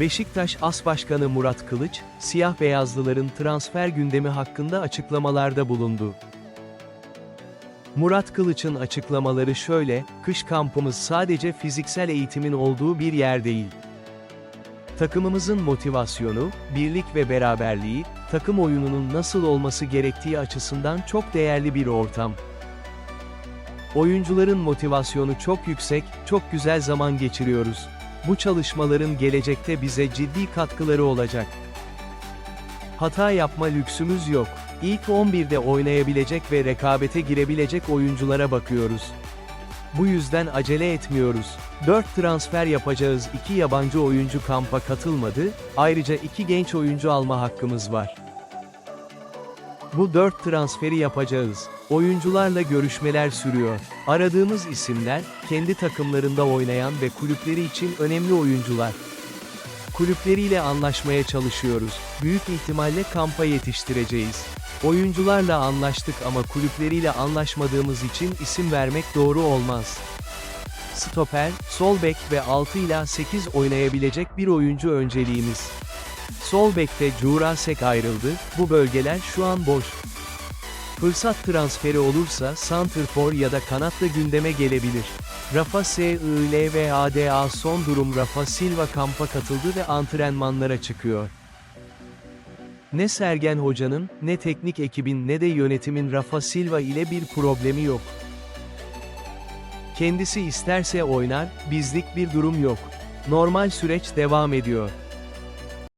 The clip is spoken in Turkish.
Beşiktaş As Başkanı Murat Kılıç, siyah beyazlıların transfer gündemi hakkında açıklamalarda bulundu. Murat Kılıç'ın açıklamaları şöyle, kış kampımız sadece fiziksel eğitimin olduğu bir yer değil. Takımımızın motivasyonu, birlik ve beraberliği, takım oyununun nasıl olması gerektiği açısından çok değerli bir ortam. Oyuncuların motivasyonu çok yüksek, çok güzel zaman geçiriyoruz. Bu çalışmaların gelecekte bize ciddi katkıları olacak. Hata yapma lüksümüz yok. İlk 11'de oynayabilecek ve rekabete girebilecek oyunculara bakıyoruz. Bu yüzden acele etmiyoruz. 4 transfer yapacağız 2 yabancı oyuncu kampa katılmadı, ayrıca 2 genç oyuncu alma hakkımız var. Bu 4 transferi yapacağız. Oyuncularla görüşmeler sürüyor. Aradığımız isimler, kendi takımlarında oynayan ve kulüpleri için önemli oyuncular. Kulüpleriyle anlaşmaya çalışıyoruz. Büyük ihtimalle kampa yetiştireceğiz. Oyuncularla anlaştık ama kulüpleriyle anlaşmadığımız için isim vermek doğru olmaz. Stoper, sol bek ve 6 ila 8 oynayabilecek bir oyuncu önceliğimiz. Sol bekte Jurasek ayrıldı, bu bölgeler şu an boş. Fırsat transferi olursa Santrfor ya da kanatla gündeme gelebilir. Rafa SILVADA son durum Rafa Silva kampa katıldı ve antrenmanlara çıkıyor. Ne Sergen Hoca'nın, ne teknik ekibin ne de yönetimin Rafa Silva ile bir problemi yok. Kendisi isterse oynar, bizlik bir durum yok. Normal süreç devam ediyor.